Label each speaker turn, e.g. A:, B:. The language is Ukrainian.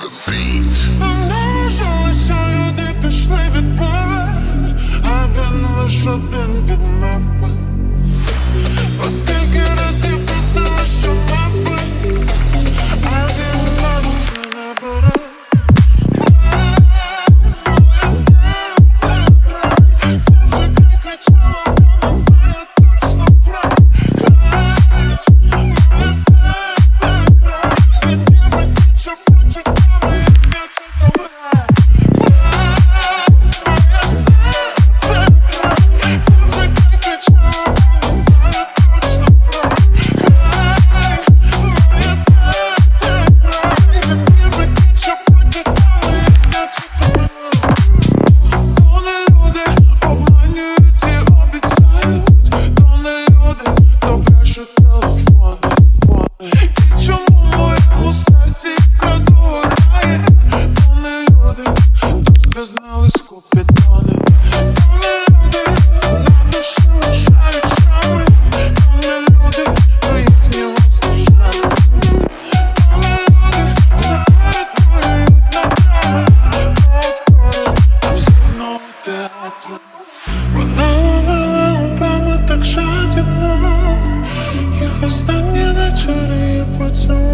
A: the beat.
B: Не що люди пішли від Бога, а він лише один від мавпи Оскільки разів просила, що мавпи, а він навіть мене бере. Моє серце край, це вже крик від чого тебе знали, скупідони. Останнє вечори поцілуй